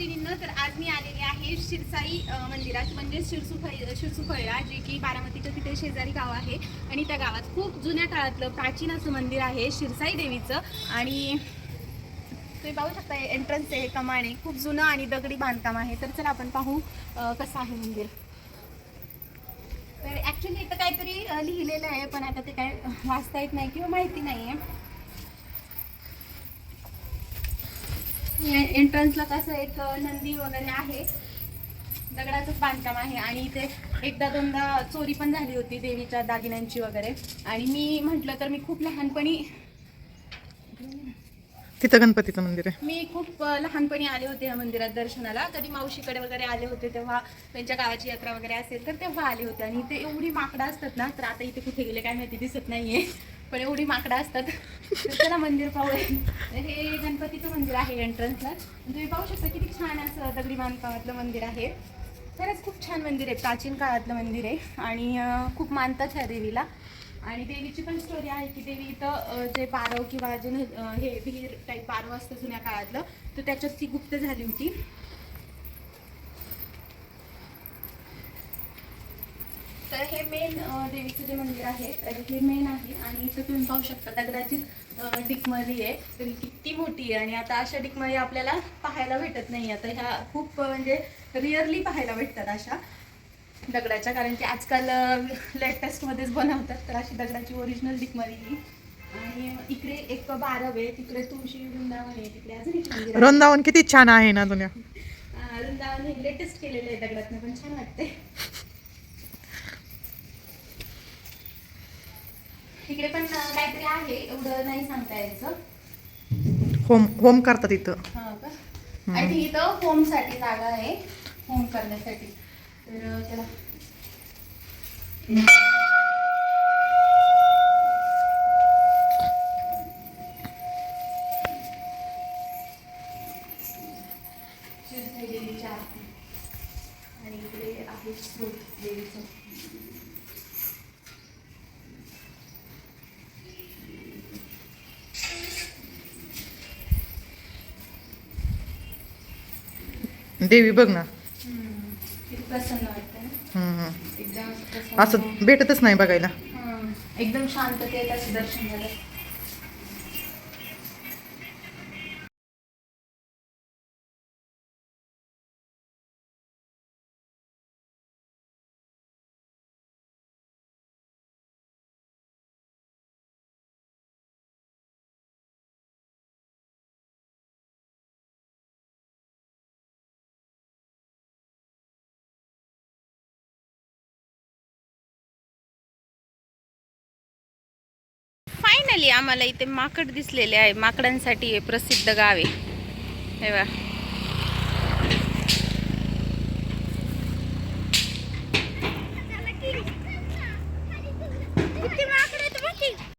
मैत्रिणींना तर आज मी आलेली आहे शिरसाई मंदिरात म्हणजे शिरसुफळ शिरसुफळला जे की बारामतीच्या तिथे शेजारी गाव आहे. आणि त्या गावात खूप जुन्या काळातलं प्राचीन असं मंदिर आहे शिरसाई देवीचं. आणि तुम्ही पाहू शकता एंट्रन्स आहे कमान आहे. खूप जुनं आणि दगडी बांधकाम आहे. तर चला आपण पाहू कसं आहे मंदिर. तर ॲक्च्युली इथं काहीतरी लिहिलेलं आहे पण आता ते काय वाचता येत नाही किंवा माहिती नाही आहे एंट्रन्सला कसं एक नंदी वगैरे आहे. दगडाचंच बांधकाम आहे आणि इथे एकदा दोनदा चोरी पण झाली होती देवीच्या दागिन्यांची वगैरे. आणि मी म्हटलं तर मी खूप लहानपणी तिथं गणपतीचं मंदिर आहे. मी खूप लहानपणी आले होते या मंदिरात दर्शनाला. कधी मावशीकडे वगैरे आले होते तेव्हा त्यांच्या गावाची यात्रा वगैरे असेल तर तेव्हा आले होते. आणि इथे एवढी माकडं असतात ना तर आता इथे कुठे गेले काय माहिती दिसत नाहीये. पण एवढी माकडं असतात. त्याला चला मंदिर पाहू हे गणपतीचं मंदिर आहे एंट्रन्सला तुम्ही पाहू शकता किती छान असं दगडी बांधकामातलं मंदिर आहे. खरंच खूप छान मंदिर आहे. प्राचीन काळातलं मंदिर आहे. आणि खूप मानतात ह्या देवीला. आणि देवीची पण स्टोरी आहे की देवी इथं जे पारव किंवा जे न- हे विहीर टाईप पारव असतं जुन्या काळातलं तर त्याच्यात ती गुप्त झाली होती. तर हे मेन देवीचं जे मंदिर आहे तर हे मेन आहे आणि इथं तुम्ही पाहू शकता दगडाची अ, डिकमरी आहे. तर ही किती मोठी आहे आणि आता अशा डिकमरी आपल्याला पाहायला भेटत नाही. आता ह्या खूप म्हणजे रिअरली पाहायला भेटतात अशा दगडाच्या. कारण की आजकाल लेटेस्टमध्येच बनवतात तर अशी दगडाची ओरिजिनल डिकमरी ही. आणि इकडे एक बारव आहे तिकडे तुळशी वृंदावन आहे तिकडे अजून. वृंदावन किती छान आहे ना अं, वृंदावन हे लेटेस्ट केलेलं आहे दगडातनं पण छान वाटते तिकडे पण काहीतरी आहे एवढं नाही सांगता यायचं. होम होम करतात इथं. हा थिंक इथं होमसाठी जागा आहे होम करण्यासाठी. तर त्याला आणि इकडे आहे स्रोत देवीचं. देवी बघ ना हम्म. किती प्रसन्न वाटतं ना हम्म, हम्म. एकदम प्रसन्न. असं भेटतच नाही बघायला हं, एकदम शांततेत असं दर्शन झालं फायनली आम्हाला इथे माकड दिसलेले आहे माकडांसाठी हे प्रसिद्ध गाव आहे हे बघा.